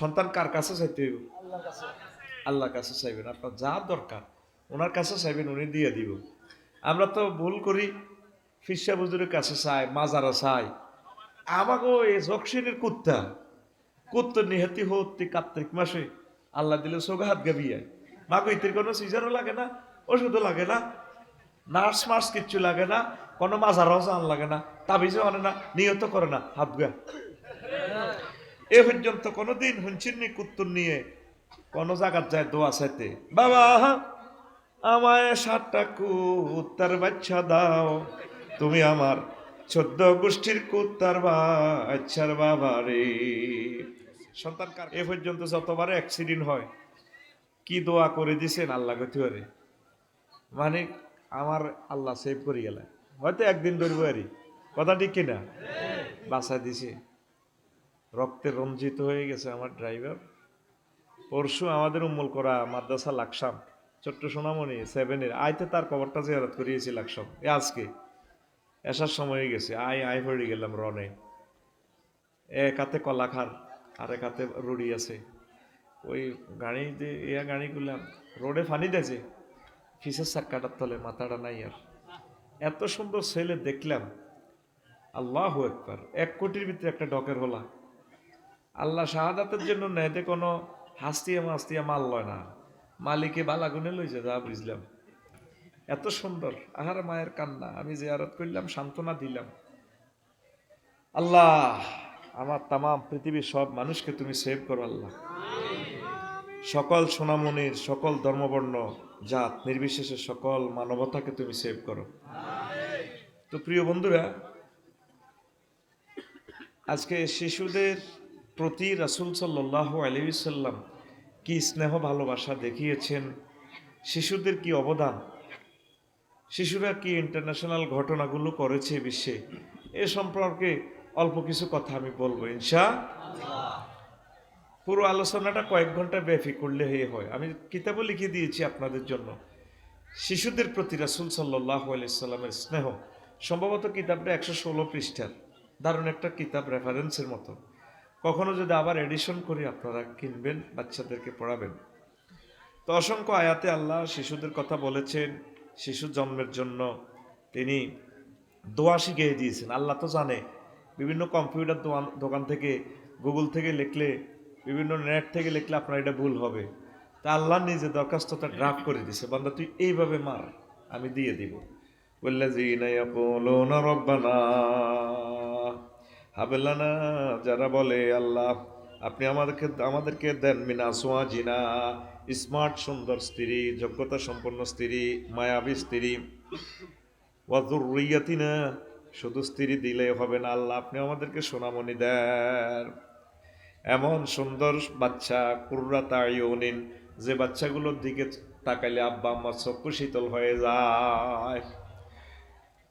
সন্তান কার কাছে চাইতে হইব? আল্লাহর কাছে। চাইবেন। আপনার যা দরকার ওনার কাছে চাইবেন উনি দিয়ে দিব। আমরা তো ভুল করি ফিসা বুজুরের কাছে চাই মাজারা চাই। আমাকেও এই জকশিনের কুত্তা কুত্তর নিহাতি হতি কার্তিক মাসে আল্লাহ দিলে সোগা হাত গাবিয়ে। মাকে ইতির কোনো সিজারও লাগে না ওষুধও লাগে না নার্স মার্স কিচ্ছু লাগে না কোনো মাজারাও জান লাগে না তাবিজও আনে না নিয়ত করে না। হাত গা। এ পর্যন্ত কোনোদিন হুঁচিনি কুত্তুর নিয়ে কোন জায়গার যায় দোয়া চাইতে। বাবা, আমায় সাতটা কুত্তার বাচ্চা দাও। তুমি আমার চোদ্দ গোষ্ঠীর কুত্তার বাচ্চার বাবা রে। সন্তান এ পর্যন্ত যতবার অ্যাক্সিডেন্ট হয়, কি দোয়া করে দিছেন আল্লাহ গতিওয়ারে মানে আমার আল্লাহ সেভ করে গেলে হয়তো একদিন ধরবো আরই কথা ঠিক কিনা? বাসা দিছে। রক্তে রঞ্জিত হয়ে গেছে আমার ড্রাইভার। পরশু আমাদের উম্মল করা মাদ্রাসা লাকসাম, ছোট্ট সোনামণি সেভেনের আইতে তার কবরটা জিয়ারত করিয়েছি লাকসাম। এ আজকে এসার সময় গেছে, আয় আয় পড়ে গেলাম রনে। এক হাতে কলাখার আর এক হাতে রুড়ি আছে। ওই গাড়ি দিয়ে ইয়া গাড়িগুলা রোডে ফানি দেছে ফিসের চাক্কাটার তলে মাথাটা নাই আর। এত সুন্দর ছেলে দেখলাম, আল্লাহ একবার, এক কোটির ভিতরে একটা ডকের হলা। আল্লাহ শাহাদাতের জন্য নেতে কোনো হাস্তিয়া মাস্তিয়া মাল লয় না। মালিকে বালাগুনে লইছে, যা বুঝলাম। এত সুন্দর, আহার মায়ের কান্না। আমি জিয়ারত করলাম, সান্ত্বনা দিলাম। আল্লাহ, আমার তাম পৃথিবীর সব মানুষকে তুমি সেভ করো, আল্লাহ। সকল সোনামণির, সকল ধর্মবর্ণ জাত, নির্বিশেষে সকল মানবতাকে তুমি সেভ করো। তো প্রিয় বন্ধুরা, আজকে শিশুদের প্রতি রাসুল সাল্লাহ আলহিসাল্লাম কি স্নেহ ভালোবাসা দেখিয়েছেন? শিশুদের কি অবদান? শিশুরা কি ইন্টারন্যাশনাল ঘটনাগুলো করেছে বিশ্বে? এ সম্পর্কে অল্প কিছু কথা আমি বলব, ইনশা পুরো আলোচনাটা কয়েক ঘণ্টা ব্যাপী করলে হয়ে হয়। আমি কিতাবও লিখে দিয়েছি আপনাদের জন্য। শিশুদের প্রতি রাসুল সাল্লাহ আলাইসাল্লামের স্নেহ, সম্ভবত কিতাবটা একশো ষোলো পৃষ্ঠার, দারুণ একটা কিতাব রেফারেন্সের মতো। কখনো যদি আবার এডিশন করে, আপনারা কিনবেন, বাচ্চাদেরকে পড়াবেন। তো অসংখ্য আয়াতে আল্লাহ শিশুদের কথা বলেছেন, শিশু জন্মের জন্য তিনি দোয়া শিখিয়ে দিয়েছেন। আল্লাহ তো জানে, বিভিন্ন কম্পিউটার দোকান দোকান থেকে, গুগল থেকে লিখলে, বিভিন্ন নেট থেকে লিখলে আপনার এটা ভুল হবে। তা আল্লাহ নিজে দরখাস্তটা ড্রাফট করে দিছে বান্দা, তুই এইভাবে মার, আমি দিয়ে দিব। বললে জি না রব্বানা হাবেলানা, যারা বলে, আল্লাহ, আপনি আমাদেরকে আমাদেরকে দেন মিনা সোয়াজিনা, স্মার্ট, সুন্দর স্ত্রী, যোগ্যতা সম্পন্ন স্ত্রী, মায়াবী স্ত্রী। ওয়াজুরিয়াতিনা শুধু স্ত্রী দিলে হবে না, আল্লাহ, আপনি আমাদেরকে সোনামণি দেন। এমন সুন্দর বাচ্চা কুর্রা তাইউনিন যে বাচ্চাগুলোর দিকে তাকাইলে আব্বা আম্মা চক্ষু শীতল হয়ে যায়।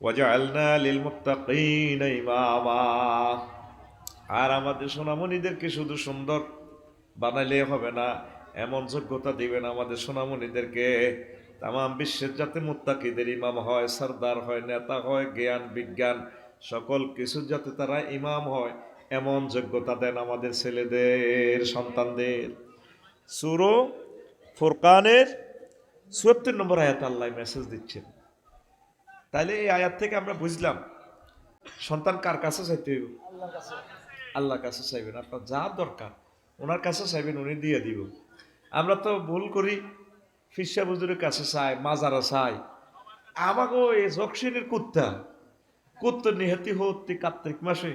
ওয়াজআলনা লিল মুত্তাকিনা ইমামা আর আমাদের সোনামণিদেরকে শুধু সুন্দর বানাইলে হবে না, এমন যোগ্যতা দিবেন আমাদের সোনামণিদেরকে। তাম বিশ্বের যাতে মুত্তাকিদের ইমাম হয়, সর্দার হয়, নেতা হয়, জ্ঞান, বিজ্ঞান, সকল কিছু যাতে তারা ইমাম হয়, এমন যোগ্যতা দেন আমাদের ছেলেদের, সন্তানদের। সুরো ফুরকানের চুয়াত্তর নম্বর আয়াত আল্লাহ মেসেজ দিচ্ছেন। তাইলে এই আয়াত থেকে আমরা বুঝলাম সন্তান কার কাছে চাইতে হইব? আল্লাহর কাছে চাইবেন। আপনার যা দরকার, ওনার কাছে চাইবেন, উনি দিয়ে দিব। আমরা তো ভুল করি ফিসা বুজুরের কাছে চাই, মাজারা চাই। আমাকেও এই জকশিনের কুত্তা কুত্তর নিহাতি হতি কার্তিক মাসে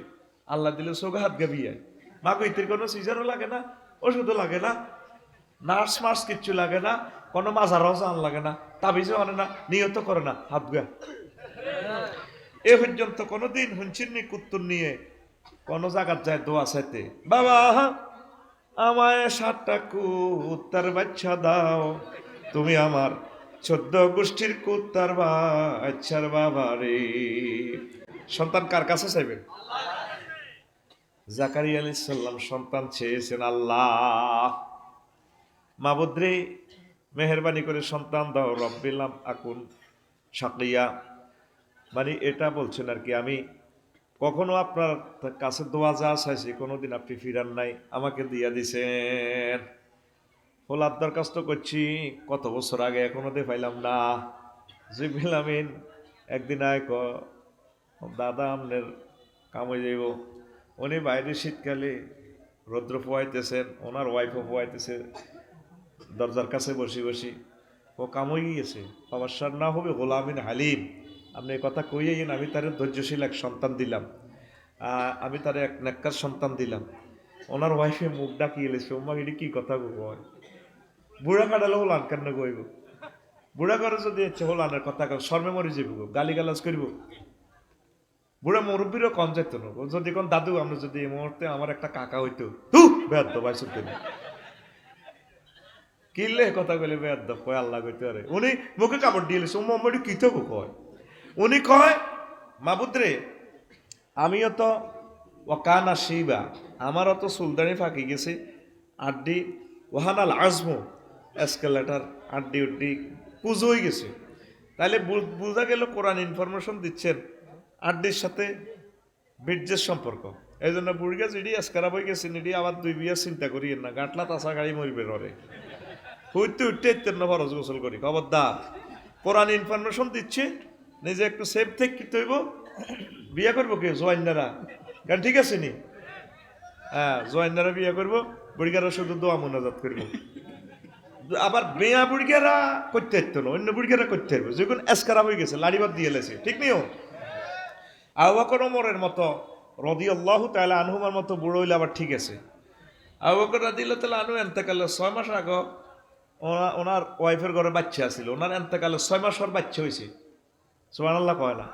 আল্লাহ দিলে সোগা হাত গাবিয়ে। মাকে ইতির কোনো সিজারও লাগে না, ওষুধও লাগে না, নার্স মার্স কিচ্ছু লাগে না, কোনো মাজারাও জান লাগে না, তাবিজও আনে না নিয়ত করে না। হাত গা। এ পর্যন্ত কোনোদিন হুঁচিনি কুত্তুর নিয়ে কোন জায়গার যায় দোয়া চাইতে। বাবা, আমায় সাতটা কুত্তার বাচ্চা দাও। তুমি আমার চোদ্দ গোষ্ঠীর কুত্তার বাচ্চার বাবা রে। সন্তান কার কাছে চাইবেন? জাকারি আলী সাল্লাম সন্তান চেয়েছেন আল্লাহ। মাবুদ্রে মেহরবানি করে সন্তান দাও। রব্বিলাম আকুন সাকিয়া। মানে এটা বলছেন আর কি, আমি কখনো আপনার কাছে দোয়া যা চাইছি, কোনোদিন আপনি ফিরান নাই, আমাকে দিয়া দিছেন। হোলার দরখাস্ত করছি, কত বছর আগে এখনও দিয়ে পাইলাম না। জিবিল আমিন, একদিন আয় ক দাদা আমনের কামে যাইব। উনি বাইরে শীতকালে রৌদ্র পোয়াইতেছেন ওনার ওয়াইফও পোয়াইতেছে দরজার কাছে বসি বসি। ও কামই গিয়েছে অবসর না হবে গোলামিন হালিম। আপনি এই কথা কইয়েন আমি তার ধৈর্যশীল এক সন্তান দিলাম। আমি তার এক নেককার সন্তান দিলাম। ওনার ওয়াইফে মুখ ডাকিয়ে এলেছে, ওমা, এটি কি কথা গো কয়? বুড়া কাটালে হলান কেন কইব বুড়া করে যদি ইচ্ছে হলানের কথা শর্মে মরি যাইব গো গালি গালাজ করব? বুড়া মুরব্বীরও কম যেত না যদি কোন দাদু, আমরা যদি এই মুহূর্তে আমার একটা কাকা হইতো? তু বেদ ভাই শুনতে কিনলে কথা কইলে বেদ কয় আল্লাহ কইতে পারে? উনি মুখে কাপড় দিয়ে এলেছে ওমা কি গো কয়? উনি কয়, মাবুদ্রে, আমিও তো ওকানা শিবা, আমারও তো সুলতানি ফাঁকি গেছে। আড্ডি ওহানাল আজমো, এসকেলেটার আড্ডি উড্ডি পুজো হয়ে গেছে। তাহলে বোঝা গেল কোরআন ইনফরমেশন দিচ্ছেন আড্ডির সাথে বীর্যের সম্পর্ক। এই জন্য বুড়িগা যেডি এসকারা বই গেছেন এডি আবার দুই বিয়া চিন্তা করিয়েন না, গাঁটলা তাসা গাড়ি মরিবে ররে। হইতে উঠতে ইত্যান্ন ফরজ গোসল করি, খবরদার। কোরআন ইনফরমেশন দিচ্ছে নিজে একটু সেফ থেকে কি হইব। বিয়ে করব কে জোয়াইনারা গান ঠিক আছে নি? হ্যাঁ জোয়াইনারা বিয়ে করব, বুড়িগারা শুধু দোয়া মোনাজাত করব। আবার মেয়া বুড়িগারা করতে হতো না, অন্য বুড়িগারা করতে পারবে যখন এসকারা হয়ে গেছে লাড়িবাদ দিয়ে লেছে, ঠিক নিও? আবাকর ওমরের মতো রদি আল্লাহ তাহলে আনহুমার মতো বুড়ো হইলে আবার ঠিক আছে। আবাকর দিল তাহলে আনু এনতেকালে ছয় মাস আগে, ওনা ওনার ওয়াইফের ঘরে বাচ্চা আছিল। ওনার এনতেকালে ছয় মাস ওর বাচ্চা হয়েছে সোমান আল্লাহ কয় না?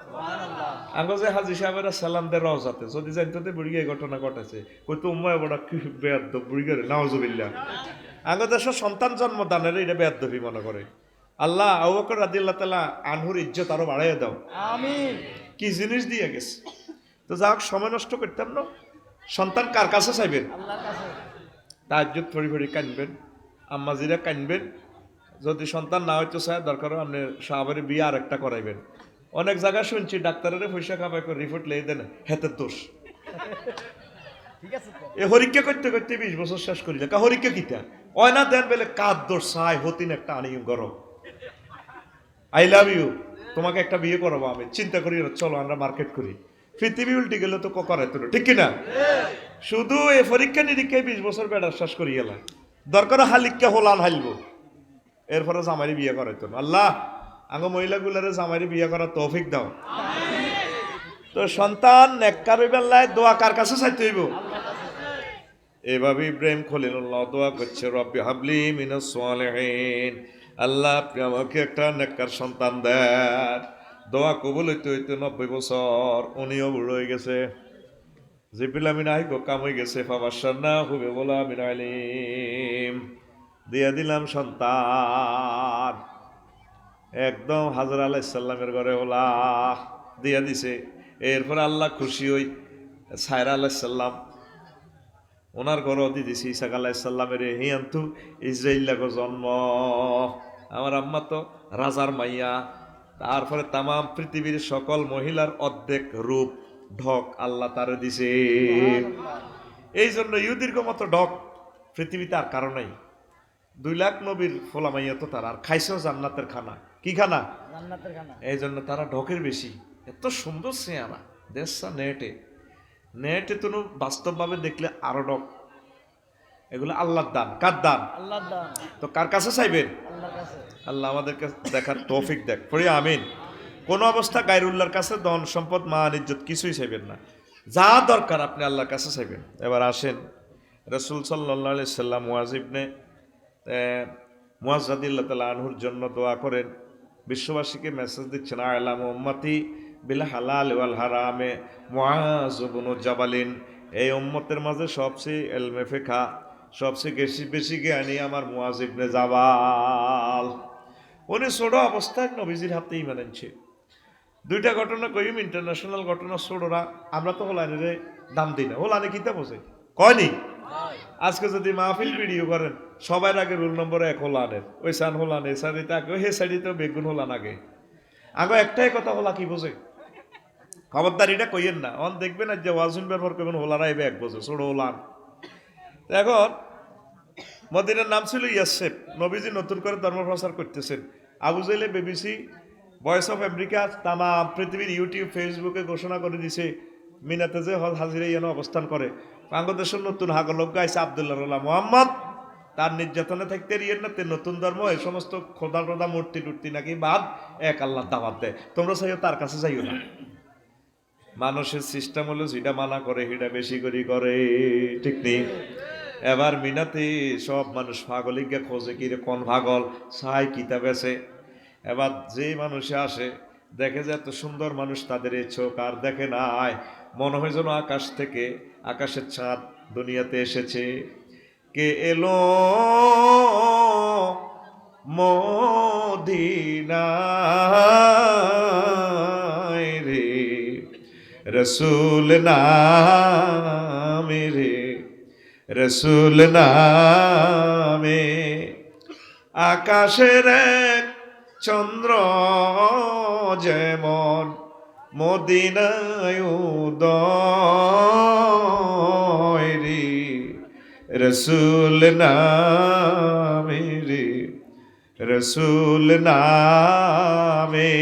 আগে যে হাজি সাহেবের সালাম দে রওজাতে যদি জানতো তো বুড়ি এই ঘটনা ঘটেছে কইতো উম্মায় বড় কি বেয়াদ্দ বুড়ি করে নাওজুবিল্লাহ আগে দেশের সন্তান জন্মদানের এটা বেয়াদ্দবি মনে করে। আল্লাহ আবুবকর রাদিল্লাহ তাআলা আনহুর ইজ্জত আরও বাড়াইয়া দাও। আমিন। কি জিনিস দিয়ে গেছে? তো যাক সময় নষ্ট করতাম না। সন্তান কার কাছে চাইবেন? কাছে। তাহাজ্জুদ ফড়ি ফড়ি কানবেন আম্মাজিরা কানবেন। যদি সন্তান না হইতে চায় দরকার হয় আপনি সাহাবারে বিয়ে আর একটা করাইবেন। অনেক জায়গায় শুনছি ডাক্তারের পয়সা খাবাই করে রিপোর্ট লেগে দেন হেতের দোষ। এ হরিকা করতে করতে বিশ বছর শেষ করিলে কা হরিকা কিতা অয় না দেন বেলে কার দোষ? চাই হতিন একটা আনি গর। আই লাভ ইউ তোমাকে একটা বিয়ে করাবো আমি। চিন্তা করি চলো আমরা মার্কেট করি। পৃথিবী উল্টে গেলে তো করাই তো ঠিক কিনা? শুধু এ পরীক্ষা নিরীক্ষায় বিশ বছর বেড়া শ্বাস করি গেলা দরকার হালিককে হোলান হাইলব। এরপরে জামাইরে বিয়ে করাইতো না আল্লাহ! আঙ্গ মহিলাগুলারে জামাইরে বিয়ে করার তৌফিক দাও। তো সন্তান নেককার বেলায় দোয়া কার কাছে চাইতে হইব? এভাবে ইব্রাহিম খলিলুল্লাহ দোয়া করছে, রব্বি হাবলি মিনাস সালিহিন। আল্লাহ, আপনি আমাকে একটা নেককার সন্তান দেন। দোয়া কবুল হইতে হইতে নব্বই বছর, উনিও বুড়ো হয়ে গেছে। জিবিল আমিন আহিব কাম হয়ে গেছে। ফাবাসার না হুবে বলা আমিন আলিম। দিয়া দিলাম সন্তান। একদম হাজর আলাইসাল্লামের ঘরে ওলা দিয়া দিছে। এরপর আল্লাহ খুশি হই সায়রা আলাইসাল্লাম ওনার ঘর দি দিছি ইসাক আলাইসাল্লামের হিয়ান্তু ইসরাইল্লাগো জন্ম। আমার আম্মা তো রাজার মাইয়া। তারপরে তামাম পৃথিবীর সকল মহিলার অর্ধেক রূপ ঢক আল্লাহ তারে দিছে। এই জন্য ইহুদির মতো ঢক পৃথিবীতে আর কারও নাই। দুই লাখ নবীর ফোলা মাইয়া তো তার আর খাইছেও জান্নাতের খানা। কি খানা? জান্নাতের খানা। এই জন্য তারা ঢকের বেশি। এত সুন্দর চেয়ারা দেশা নেটে। নেটে তো বাস্তবভাবে দেখলে আরও ডক এগুলো আল্লাহর দান। কার দান? আল্লাহর দান। তো কার কাছে চাইবেন? আল্লাহর কাছে। আল্লাহ আমাদেরকে দেখার তৌফিক দেখ। পড়ি আমিন। কোনো অবস্থা গায়রুল্লাহর কাছে ধন সম্পদ মান ইজ্জত কিছুই চাইবেন না। যা দরকার আপনি আল্লাহর কাছে চাইবেন। এবার আসেন। রসুল সাল্লাহ সাল্লাম ওয়াজিবনে মুয়াজাদিল্লা তালা আনহুর জন্য দোয়া করেন। বিশ্ববাসীকে মেসেজ দিচ্ছেন আলাম উম্মতি বিল হালাল ওয়াল হারামে মুআজবনু জাবালিন। এই উম্মতের মাঝে সবচেয়ে এলমে ফেখা সবচেয়ে বেশি বেশি জ্ঞানী আমার মুয়াজিবনে জাবাল। উনি ছোট অবস্থায় নবীজির হাতে ইমান আনছে দুইটা ঘটনা কইম ইন্টারন্যাশনাল ঘটনা ছোটরা আমরা তো হোলানের দাম দিই না। হোলানে কিতা বোঝে? কয়নি? আজকে যদি মাহফিল ভিডিও করেন সবার আগে রোল নম্বর এক হোলানের ওই সান হোলান এ সাইডে তাকে হে তো বেগুন হোলান আগে। আগে একটাই কথা হোলা কি বোঝে? খবরদার এটা কইয়েন না, অন দেখবেন না যে ওয়াজুন ব্যবহার করবেন ওলারা এবে এক বছর ছোট ওলান তো এখন, মদিনার নাম ছিল ইয়াসেফ, নবীজি নতুন করে ধর্ম প্রচার করতেছেন। আবু জাইলে বিবিসি, ভয়েস অফ আমেরিকা তামা পৃথিবীর ইউটিউব, ফেসবুকে ঘোষণা করে দিছে, মিনাতে যে হল হাজিরে অবস্থান করে। বাংলাদেশের নতুন হাগলক গাইছে আবদুল্লাহ মোহাম্মদ। তার নির্যাতনে থাকতে রিয়েন না নতুন ধর্ম এই সমস্ত খোদা টোদা, মূর্তি টুর্তি নাকি বাদ, এক আল্লাহ দাওয়াত দেয়। তোমরা চাইও তার কাছে যাইও না। মানুষের সিস্টেম হলো যেটা মানা করে, সেটা বেশি করে করে। ঠিক নেই? এবার মিনাতে সব মানুষ পাগলিক গিয়ে খোঁজে কি রে, কোন পাগল? সাই কিতাব আছে। এবার যে মানুষে আসে, দেখে যে এত সুন্দর মানুষ তাদের এই চোখ আর দেখে না আয় মনে হয় যেন আকাশ থেকে আকাশের চাঁদ দুনিয়াতে এসেছে। কে এলো? মদিনায় রে, রসুল নামে রে, রসুল নামে। আকাশের এক চন্দ্র যেমন মদিনায় উদয় রসুল নামে রে, রসুল নামে।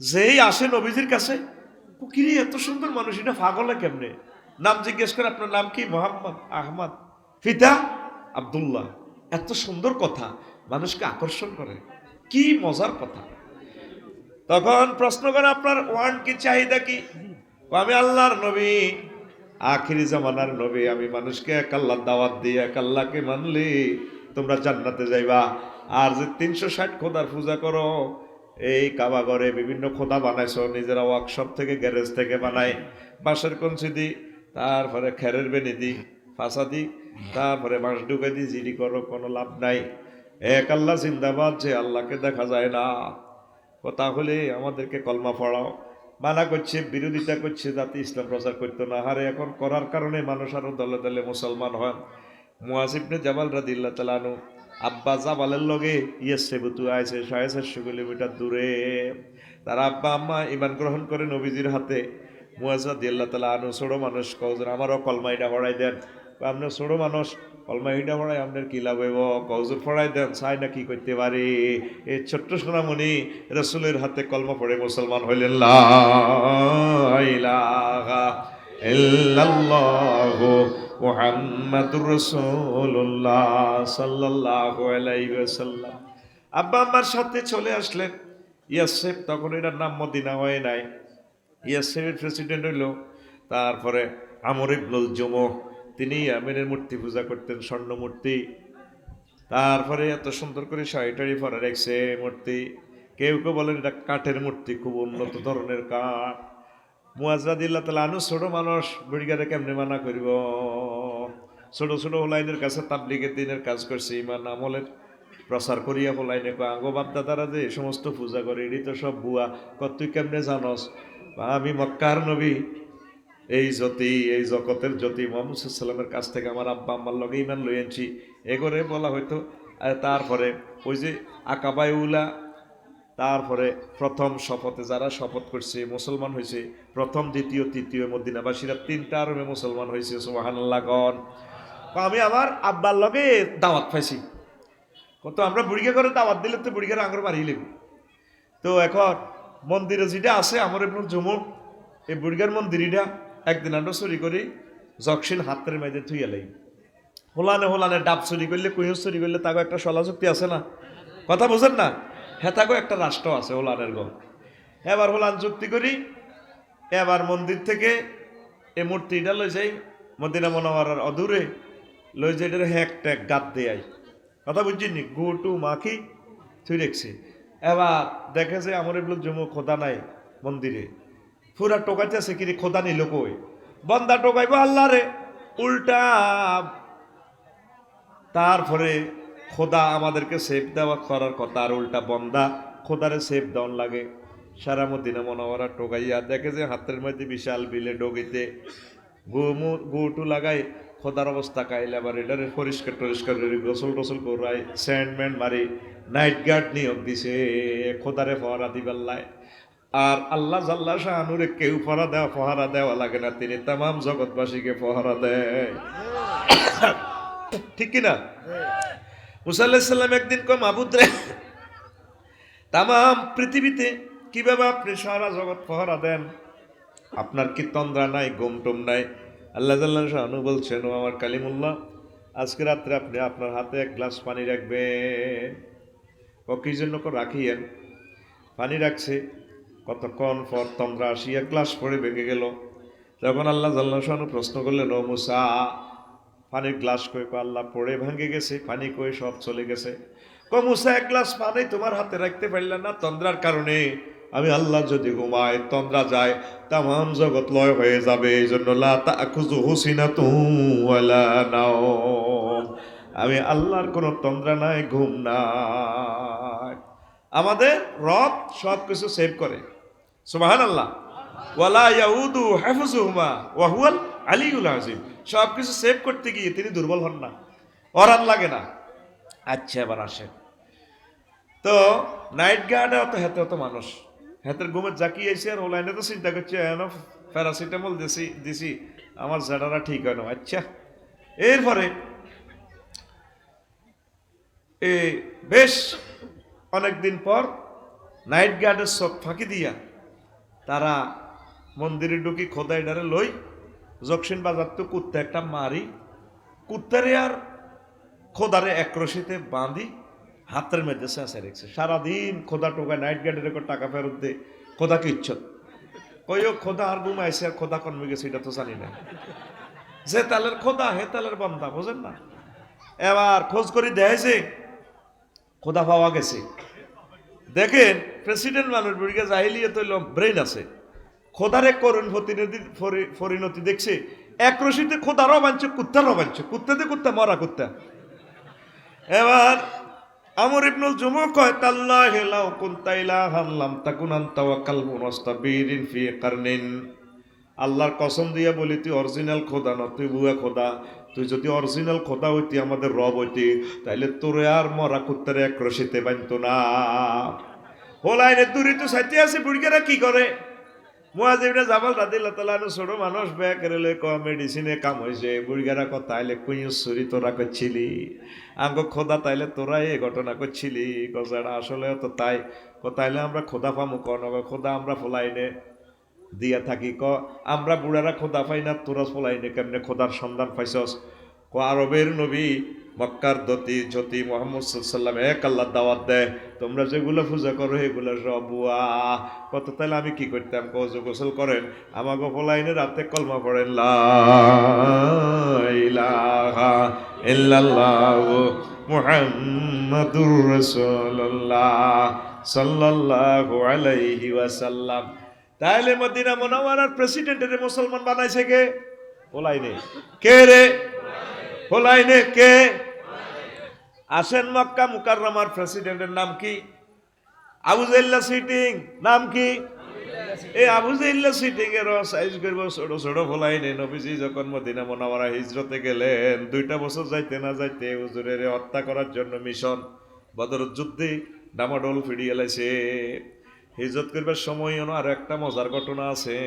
যেই আসে নবীজির কাছে কিরে এত সুন্দর মানুষ, এটা পাগলে কেমনে? নাম জিজ্ঞেস করে, আপনার নাম কি? মোহাম্মদ আহমদ। ফিতা আব্দুল্লাহ। এত সুন্দর কথা, মানুষকে আকর্ষণ করে। কি মজার কথা। তখন প্রশ্ন করে, আপনার ওয়ান কি, চাহিদা কি? আমি আল্লাহর নবী। আখিরি জামানার নবী, আমি মানুষকে এক আল্লাহর দাওয়াত দিই, এক আল্লাহকে মানলি, তোমরা জান্নাতে যাইবা। আর যে তিনশো ষাট খোদার পূজা করো, এই কাবাগরে বিভিন্ন খোদা বানাইছো, নিজেরা ওয়ার্কশপ থেকে গ্যারেজ থেকে বানাই। বাঁশের কঞ্চি দি, তারপরে খেরের বেনি দি, ফাঁসা দি, তারপরে বাঁশ ঢুকে দি, জিডি করো, কোনো লাভ নাই। এক আল্লাহ জিন্দাবাদ, যে আল্লাহকে দেখা যায় না। তাহলে আমাদেরকে কলমা পড়াও। মানা করছে, বিরোধিতা করছে, যাতে ইসলাম প্রচার করতো না হারে। এখন করার কারণে মানুষ আরও দলে দলে মুসলমান হয়। মুয়াসিবনে জামাল রাদিল্লা তালানু আব্বা জাবালের লগে ইয়েস সেবুতু আইছে সাড়ে চারশো কিলোমিটার দূরে। তার আব্বা, আম্মা ইমান গ্রহণ করে নবীজির হাতে। মুয়াজা দিল্লা তালা আনু ছোড়ো মানুষ কৌজন আমারও কলমাইটা হড়াই দেন। আপনি ছোড়ো মানুষ কলমাইটা হড়াই আপনার কি লাভ হইব? কৌজুর ফড়াই দেন, চাই না কি করতে পারি? এই ছোট্ট সোনামণি রসুলের হাতে কলমা পড়ে মুসলমান হইলেন মুহাম্মাদুর রাসূলুল্লাহ সাল্লাল্লাহু আলাইহি ওয়াসাল্লাম। আব্বা আম্মার সাথে চলে আসলেন। ইয়াসেফ তখন এটার নাম মদিনা হয় নাই। ইয়াসেফের প্রেসিডেন্ট হইল, তারপরে আমর ইবনুল জুমো তিনি আমিনের মূর্তি পূজা করতেন, স্বর্ণ মূর্তি। তারপরে এত সুন্দর করে শাড়িটাড়ি পরা রেখছে মূর্তি। কেউ কেউ বলেন, এটা কাঠের মূর্তি, খুব উন্নত ধরনের কাঠ। মুয়াজরাদিল্লা তালা আনু ছোট মানুষ, বুড়িগারে কেমনে মানা করিব? ছোট ছোট হোলাইনের কাছে তাবলিগের দিনের কাজ করছে, ইমান আমলের প্রচার করিয়া হোলাইনে কয়, আঙ্গ বাপ দাদারা যে সমস্ত পূজা করে এটি তো সব বুয়া, কত তুই কেমনে জানস? আমি মক্কার নবী এই জ্যোতি, এই জগতের জ্যোতি, মোহাম্মদ সাল্লামের কাছ থেকে আমার আব্বা আম্মার লগে ইমান লই আনছি। এগরে বলা হয়তো তারপরে ওই যে আকাবাই উলা, তারপরে প্রথম শপথে যারা শপথ করছে, মুসলমান হয়েছে প্রথম, দ্বিতীয়, তৃতীয় মদিনাবাসীরা তিনটা আরমে মুসলমান হয়েছে সোহানাল্লাগন আমি আমার আব্বার লগে দাওয়াত পাইছি। কত আমরা বুড়িকে করে দাওয়াত দিলে তো বুড়িকে আঙুর মারিয়ে লেব। তো এখন মন্দিরে যেটা আছে, আমার এমন জমুক এই বুড়িগার মন্দিরটা একদিন আমরা চুরি করি জকশিন হাতের মেয়েদে থুইয়া লাই। হোলানে হোলানে ডাব চুরি করলে কুইও চুরি করলে তাকে একটা সলা চুক্তি আছে না? কথা বোঝেন না? হেতাগো একটা রাষ্ট্র আছে হোলানের গো এবার হোলান চুক্তি করি, এবার মন্দির থেকে এই মূর্তিটা লই যাই, মদিনা মনোয়ারার অদূরে। লই যাই এটা হ্যাক ট্যাক গাত দেয় কথা বুঝছিনি গু, টু, মাখি থুই রেখছি। এবার দেখে যে আমার এগুলো জমু খোদা নাই মন্দিরে। পুরা টোকাইতে আছে কিরে, খোদা নিল কই? বন্দা টোকাইবো আল্লাহ রে উল্টা তারপরে খোদা আমাদেরকে সেফ দেওয়া করার কথা, আর উল্টা বন্দা খোদারে সেফ দেওয়ান লাগে। সারা মদিনা মনোয়ারা টোকাইয়া দেখে যে হাতের মধ্যে বিশাল বিলে ডগিতে গুমু, গুটু লাগাই খোদার অবস্থা কাইলে আবার এটারে পরিষ্কার টরিষ্কার করে গোসল টোসল করাই স্যান্ডম্যান মারি নাইট গার্ড নিয়োগ দিছে, খোদারে ফরা দিবেল্লায় আর আল্লাহ জাল্লা শাহানুরে কেউ পহরা দেওয়া পহারা দেওয়া লাগে না। তিনি তাম জগৎবাসীকে পহারা দেয়। ঠিক কিনা মুসাল্লাহাম একদিন কম আবুদ্রে তাম পৃথিবীতে কীভাবে আপনি সারা জগৎ পহরা দেন? আপনার কি তন্দ্রা নাই গমটম নাই? আল্লাহ জাল্লাহ শাহানু বলছেন, ও আমার কালিমুল্লাহ, আজকে রাত্রে আপনি আপনার হাতে এক গ্লাস পানি রাখবেন। ও কি জন্য রাখিয়েন। পানি রাখছে। কতক্ষণ পর তন্দ্রা আসিয়া গ্লাস পরে ভেঙে গেল? তখন আল্লাহ জাল্লাহ শাহানু প্রশ্ন করলেন, ও মুসা পানির গ্লাস কয় আল্লাহ পড়ে ভাঙে গেছে, পানি কয়ে সব চলে গেছে। ক মুসা, এক গ্লাস পানি তোমার হাতে রাখতে পারলে না তন্দ্রার কারণে? আমি আল্লাহ যদি ঘুমাই, তন্দ্রা যায় তাম জগৎ লয় হয়ে যাবে। এই জন্য হুসিনা নাও আমি আল্লাহর কোনো তন্দ্রা নাই, ঘুম নাই। আমাদের রব সব কিছু সেভ করে। কিছু সেভ করতে গিয়ে তিনি দুর্বল হন না। অরান লাগে না। আচ্ছা এবার আসেন। তো নাইট গার্ডে অত হেতে অত মানুষ। হেতের ঘুমের জাকি আইসি আর ওলাইনে তো চিন্তা করছে প্যারাসিটামল দিছি দিছি। আমার জাডারা ঠিক হয় না। আচ্ছা এরপরে এ বেশ অনেকদিন পর নাইট গার্ডের সব ফাঁকি দিয়া তারা মন্দিরে ঢুকি খোদাই ডারে লই জকসিন বাজার তো কুত্তা একটা মারি, কুত্তারে আর খোদারে এক রশিতে বাঁধি, হাতের মধ্যে চেঁচে রেখেছে। সারাদিন খোদা টোকায় নাইট গার্ডের করে টাকা ফেরত দে খোদাকে ইচ্ছত। কইও, খোদা আর ঘুমাইছে আর খোদা কমে গেছে, এটা তো জানি না। যে তালের খোদা, হে তালের বন্ধা বোঝেন না? এবার খোঁজ করি দেখেছে খোদা পাওয়া গেছে। দেখেন প্রেসিডেন্ট মানুষ বুড়িকে জাহিলিয়ে তো ব্রেন আছে। খোদারে করুণ প্রতিনিধি পরিণতি দেখছে, এক রশিতে খোদারও বাঞ্ছে কুত্তারও বাঞ্ছে কুত্তাতে কুত্তা, মরা কুত্তা। এবার আমর ইবনুল জুমু কয়, তাল্লাহি লাউ কুনতা ইলাহান লাম তাকুন আনতা ওয়া কালবুন ওয়াস্তাবিরিন ফি কারনিন। আল্লাহর কসম দিয়ে বলি, তুই অরিজিনাল খোদা না, তুই বুয়া খোদা। তুই যদি অরিজিনাল খোদা হইতি, আমাদের রব হইতি, তাইলে তোরে আর মরা কুত্তারে এক রশিতে বানতো না। হোলাইনে দূরে তো সাইতে আছে বুড়িকেরা কি করে? মুয়াজিবনে জামাল রাদিল্লাহ আনহু ছোট মানুষ ব্যাগ রেলে ক মেডিসিনে কাম হইছে। বুড়িগারা ক তাইলে কুইসুরি তোরা করছিলি? আঙ্গ, খোদা, তাইলে তোরা এই ঘটনা করছিলি? গজাড়া আসলে তো তাই। ক তাইলে আমরা খোদা পামু ক নগ খোদা, আমরা ফলাইনে। দিয়া থাকি, ক, আমরা বুড়ারা খোদা পাই না, তোরা ফলাইনে কেমনে খোদার সন্ধান পাইছস? ক, আরবের নবী মক্কার দতি, জ্যোতি মোহাম্মদ সাল্লাম এক আল্লাহ দাওয়াত দেয় তোমরা যেগুলো পূজা করো, এগুলো সব বুয়া কত তাহলে আমি কি করতাম? কজ গোসল করেন আমাকে ফলাইনে রাতে কলমা পড়েন, লা ইলাহা ইল্লাল্লাহু মুহাম্মাদুর রাসূলুল্লাহ সাল্লাল্লাহু আলাইহি ওয়াসাল্লাম। তাহলে মদিনা মুনাওয়ারার প্রেসিডেন্টের মুসলমান বানাইছে কে? ফলাইনে কে রে? ফলাইনে কে? আসেন মক্কা মুকাররমার প্রেসিডেন্টের নাম কি? আবুজাইল্লা সিটিং নাম কি? এই আবুজাইল্লা সিটিং এর সাইজ করব ছোট ছোট ফলাইনে নবীজি যখন মদিনা মোনাওয়ারা হিজরতে গেলেন, দুইটা বছর যাইতে না যাইতে হুজুরের হত্যা করার জন্য মিশন বদর যুদ্ধে ডামাডোল ফিরিয়ে এলাইছে হিজরত করবার সময় আর একটা মজার ঘটনা আছে।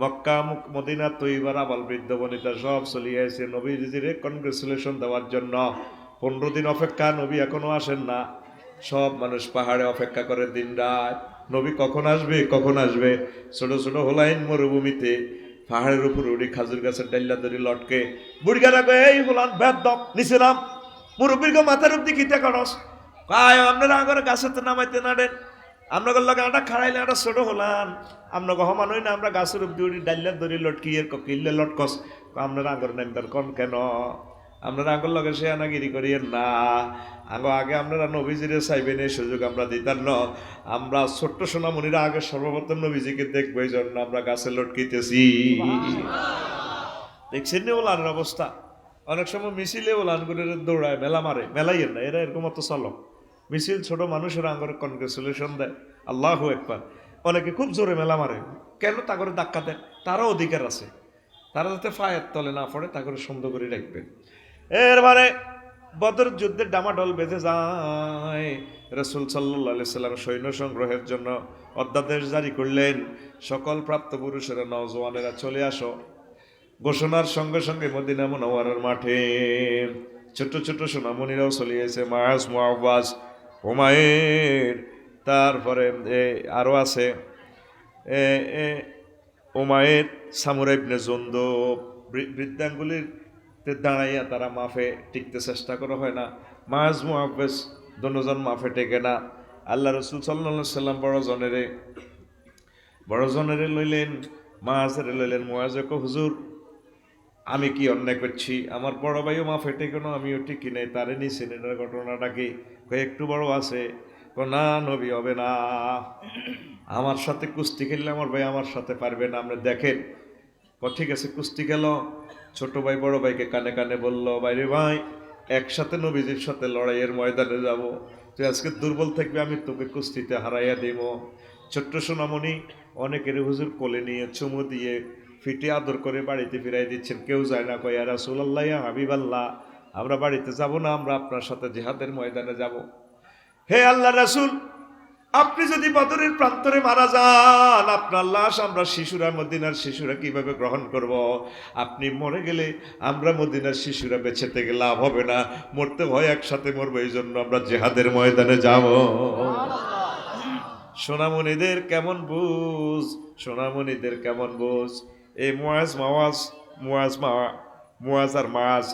মক্কা, মুক- মদিনা, তৈবার, আবাল, বৃদ্ধ, বনিতা সব চলিয়ে আছে নবীজিরে কনগ্রেচুলেশন দেওয়ার জন্য পনেরো দিন অপেক্ষা, নবী এখনও আসেন না। সব মানুষ পাহাড়ে অপেক্ষা করে দিন রাত। নবী কখন আসবে? কখন আসবে? ছোট ছোট হোলাইন মরুভূমিতে পাহাড়ের উপর উড়ি খাজুর গাছের ডাল্লা ধরি লটকে বুড়িগারা গো এই হোলান ব্যাদ দম নিচে নাম। মুরব্বীর মাথার উপদি কিতে করস। কায়, আপনারা আগরে গাছেতে নামাইতে নাড়েন আপনাদের লগে আটা খাড়াইলে আটা ছোট হলাম হলান আপনাকে হমানই না আমরা গাছের উপদি উড়ি ডাল্লা ধরি লটকিয়ে কিল্লে লটকস। আপনারা আগর নেমদার কন কেন? আপনারা আগর লগে সে আনাগিরি করিয়েন না। আগ আগে আপনারা নবীজিরে চাইবেন এই সুযোগ আমরা দিতাম না। আমরা ছোট্ট সোনামণিরা আগে সর্বপ্রথম নবীজিকে দেখব এই জন্য আমরা গাছে লটকিতেছি। দেখছেন নি ওলানের অবস্থা? অনেক সময় মিছিলে ওলান করে দৌড়ায় মেলা মারে মেলাইয়ের না এরা এরকম মতো চলো মিছিল ছোট মানুষের আঙ্গরে কনগ্রেচুলেশন দেয়। আল্লাহ একবার। অনেকে খুব জোরে মেলা মারে। কেন? তা করে ধাক্কা দেয়। তারও অধিকার আছে। তারা যাতে ফায়ের তলে না পড়ে তা করে সুন্দর করে রাখবেন এরবারে বদর যুদ্ধে ডামাডোল বেঁধে যায়। রসুল সাল্লাহ সাল্লাম সৈন্য সংগ্রহের জন্য অধ্যাদেশ জারি করলেন। সকল প্রাপ্ত পুরুষেরা নওজওয়ানেরা চলে আসো। ঘোষণার সঙ্গে সঙ্গে মদিনা মনোয়ারার মাঠে। ছোট ছোট সোনামণিরাও চলিয়েছে মায়াস মোয়াব্বাস হুমায়ের তারপরে আরও আছে। ওমায়ের সামুরাইবনে জন্দ বৃদ্ধাঙ্গুলির দাঁড়াইয়া তারা মাফে টিকতে চেষ্টা করা হয় না। মায়াজ মুহাব্বেস দনজন মাফে টেকে না। আল্লাহ রসুল সাল্লা সাল্লাম বড় জনেরে বড় জনেরে লইলেন মাহাজেরে লইলেন মোয়াজকে হুজুর। আমি কি অন্যায় করছি? আমার বড় ভাইও মা ফেটে কেন? আমিও ঠিক নাই। তারে নিছেন এটার ঘটনাটা কি? একটু বড় আছে? না নবী, হবে না। আমার সাথে কুস্তি খেললে আমার ভাই আমার সাথে পারবে না। আপনি দেখেন। ক ঠিক আছে, কুস্তি খেল। ছোট ভাই, বড় ভাইকে কানে কানে বলল বাইরে ভাই, একসাথে নবীজির সাথে লড়াইয়ের ময়দানে যাব। তুই আজকে দুর্বল থাকবে, আমি তোকে কুস্তিতে হারাইয়া দিব। ছোট্ট সোনামণি অনেকের হুজুর কোলে নিয়ে চুমু দিয়ে ফিটে আদর করে বাড়িতে ফিরাই দিচ্ছেন। কেউ যায় না কয়া রাসুল রাসুলাল্লাহ হাবিব আল্লাহ আমরা বাড়িতে যাব না আমরা আপনার সাথে জেহাদের ময়দানে যাব। হে আল্লাহ রাসুল আপনি যদি বদরের প্রান্তরে মারা যান আপনার লাশ আমরা শিশুরা মদিনার শিশুরা কীভাবে গ্রহণ করব? আপনি মরে গেলে আমরা মদিনার শিশুরা বেঁচে থেকে লাভ হবে না। মরতে ভয় একসাথে মরবো এই জন্য আমরা জেহাদের ময়দানে যাব। সোনামণিদের কেমন বুঝ? সোনামণিদের কেমন বুঝ? এই মুয়াজ মাওয়াজ, মুয়াজ মা, মুয়াজ আর মাজ,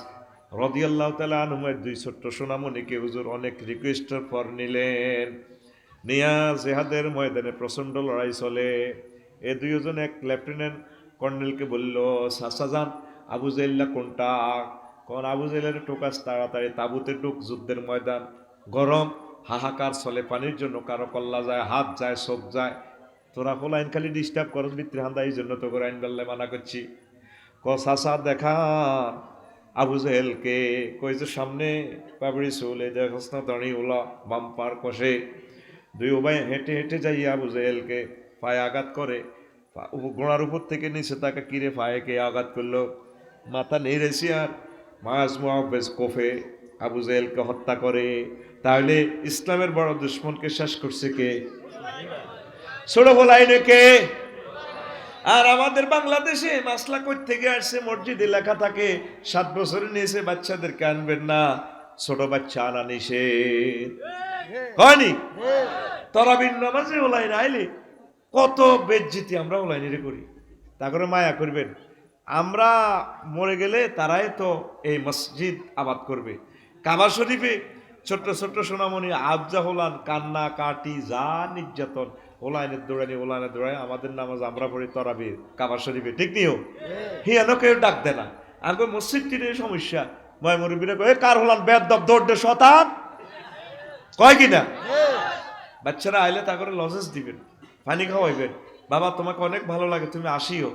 রদিয়াল্লাহ তালা আনুমের দুই ছোট্ট সোনামণিকে হুজুর অনেক রিকোয়েস্টের পর নিলেন। নিয়া জেহাদের ময়দানে প্রচণ্ড লড়াই চলে। এ দুইজন এক লেফটেন্যান্ট কর্নেলকে বলল সাসাজান আবু জাইল্লা কোনটা? কোন, আবু জাইলের টোকাস তাড়াতাড়ি তাবুতে টুক যুদ্ধের ময়দান গরম, হাহাকার চলে, পানির জন্য কারও কল্লা যায়, হাত যায় চোখ যায় তোরা কোন আইন খালি ডিস্টার্ব করস ভিত্তি হান্দা, এই জন্য তো করে আইন বেল্লে মানা করছি। ক সাসা দেখা, আবু জাহেলকে কই যে সামনে, পাবড়ি চুল, এই দেখস না, দাঁড়ি ওলা বাম্পার কষে। দুই উভয় হেঁটে হেঁটে যাই আবু জাহেলকে পায়ে আঘাত করে। ঘোড়ার উপর থেকে নিচে তাকে কিরে পায়ে কে আঘাত করল? মাথা নেড়েছি আর মায়াজ মুআব্বেজ কোফে আবু জাহেলকে হত্যা করে। তাহলে ইসলামের বড় দুশ্মনকে শেষ করছে কে? ছোট বলাইনে কে আর আমাদের বাংলাদেশে মাসলা কই থেকে আসছে? মসজিদে লেখা থাকে সাত বছরের নিয়েছে বাচ্চাদেরকে আনবেন না, ছোট বাচ্চা আনা নিষেধ। হয়নি তরাবিন নামাজে ওলাইন আইলে কত বেজ্জিতি আমরা ওলাইনিরে করি। তা করে মায়া করবেন। আমরা মরে গেলে তারাই তো এই মসজিদ আবাদ করবে। কাবা শরীফে ছোট্ট ছোট্ট সোনামণি আবজা হোলান কান্না, কাটি যা নির্যাতন ওলাইনের দৌড়ানি ওলাইনের দৌড়ানি আমাদের নামাজ আমরা পড়ি তরাবি কাবা শরীফে। ঠিক নিও হিয়ানো কেউ ডাক দেয় না। আগে মসজিদটির এই সমস্যা? ময় মুরব্বীরা কয়ে কার হলান বেদ দব দৌড় দে শতান কয় কিনা বাচ্চারা আইলে তা করে লজেস দিবেন পানি খাওয়াইবেন। বাবা তোমাকে অনেক ভালো লাগে তুমি আসিও।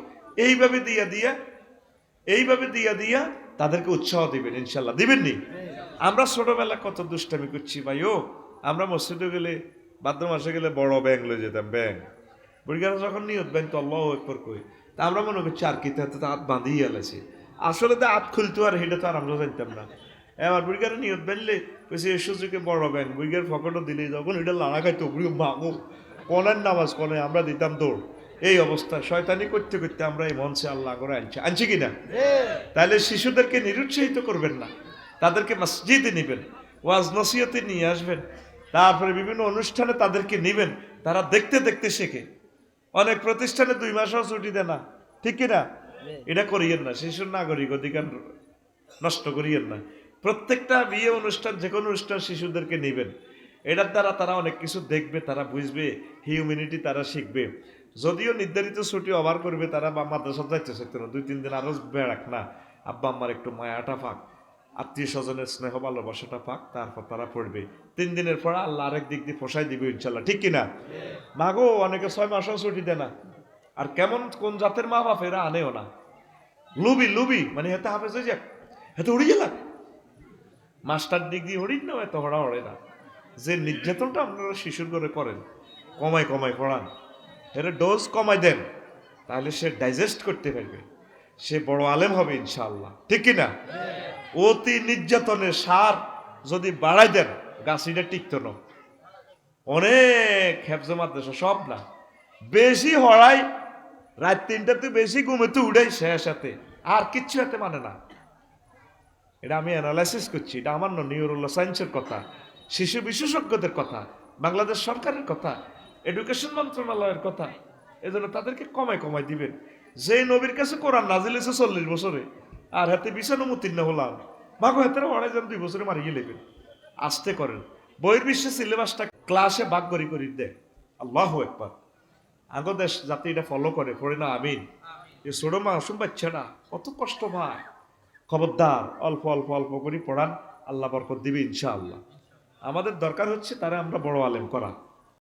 এইভাবে দিয়া দিয়া এইভাবে দিয়া দিয়া তাদেরকে উৎসাহ দিবেন ইনশাল্লাহ। দিবেন নি? আমরা ছোটবেলা কত দুষ্টামি করছি ভাইও। আমরা মসজিদে গেলে বাথরুম মাসে গেলে বড় ব্যাংক লয়ে যেতাম ব্যাংক বুড়িগারা যখন নিয়ত ব্যাংক তো আল্লাহ একবার কই, তা আমরা মনে করছি আর হাতে তো হাত বাঁধিয়ে গেলেছি আসলে তো হাত খুলতো আর হেঁটে তো আর আমরা জানতাম না। এবার বুড়িগারে নিয়ত বানলে কইছে এই সুযোগে বড় ব্যাংক বুড়িগার ফকটও দিলে যখন এটা লাড়া খাইতো বুড়ি মাগো, কনের নামাজ কনে, আমরা দিতাম দৌড়। এই অবস্থা, শয়তানি করতে করতে আমরা এই মঞ্চে আল্লাহ করে আনছি। আনছি কিনা তাহলে শিশুদেরকে নিরুৎসাহিত করবেন না। তাদেরকে মসজিদে নেবেন ওয়াজ নসিহতে নিয়ে আসবেন। তারপরে বিভিন্ন অনুষ্ঠানে তাদেরকে নেবেন। তারা দেখতে দেখতে শেখে। অনেক প্রতিষ্ঠানে দুই মাসও ছুটি দেয় না। ঠিক কিনা এটা করিয়েন না। শিশুর নাগরিক অধিকার নষ্ট করিয়েন না। প্রত্যেকটা বিয়ে অনুষ্ঠান, যে কোনো অনুষ্ঠান শিশুদেরকে নেবেন। এটার দ্বারা তারা অনেক কিছু দেখবে, তারা বুঝবে হিউম্যানিটি তারা শিখবে। যদিও নির্ধারিত ছুটি ওভার করবে, তারা বা মাদ্রাসা যাইতে শিখতে না। দুই, তিন দিন আরও বেড়াক না। আব্বা, আম্মার একটু মায়াটা পাক আত্মীয় স্বজনের স্নেহ ভালোবাসাটা পাক তারপর তারা পড়বে। তিন দিনের পর আল্লাহ আরেক দিক দিয়ে ফসাই দিবে ইনশাল্লাহ ঠিক কিনা? মাগো অনেকে ছয় মাসও ছুটি দেয় না। আর কেমন কোন জাতের মা বাপ এরা আনেও না। লুবি লুবি মানে হেতে হাফেজ হয়ে যাক। হেতে উড়ি গেলাম মাস্টার ডিগ্রি হরিণ না এত হড়া হড়ে না। যে নির্যাতনটা আপনারা শিশুর করে করেন কমায় কমায় পড়ান এটা ডোজ কমাই দেন তাহলে সে ডাইজেস্ট করতে পারবে। সে বড় আলেম হবে ইনশাআল্লাহ। ঠিক কিনা? অতি নির্যাতনের সার যদি বাড়াই দেন, গাছিটা টিকতো না। অনেক হেফজে মাদ্রাসা, সব না। বেশি হড়াই রাত তিনটাতে বেশি ঘুমেতে উড়াই শেষ হাতে আর কিচ্ছু হাতে মানে না। এটা আমি অ্যানালাইসিস করছি, এটা আমার না নিউরোলো সায়েন্সের কথা, শিশু বিশেষজ্ঞদের কথা, বাংলাদেশ সরকারের কথা এডুকেশন মন্ত্রণালয়ের কথা, এজন্য তাদেরকে কমায় কমায় দিবেন। যে নবীর কাছে কোরআন নাজিল এসে চল্লিশ বছরে আর হাতে উত্তীর্ণ হলাম। মাগো হাতে অড়াই যান দুই বছরে মারিয়ে নেবেন আসতে করেন। বইয়ের বিশ্বে সিলেবাসটা ক্লাসে ভাগ করি করি দেয় আল্লাহ একবার আগো দেশ যাতে এটা ফলো করে পড়ে না আমিন। এ ছোট মাসুম বাচ্চারা কত কষ্ট ভাই খবরদার অল্প অল্প অল্প করে পড়ান আল্লাহ বরকত দিবে ইনশাআল্লাহ। আমাদের দরকার হচ্ছে তারা আমরা বড় আলেম করা।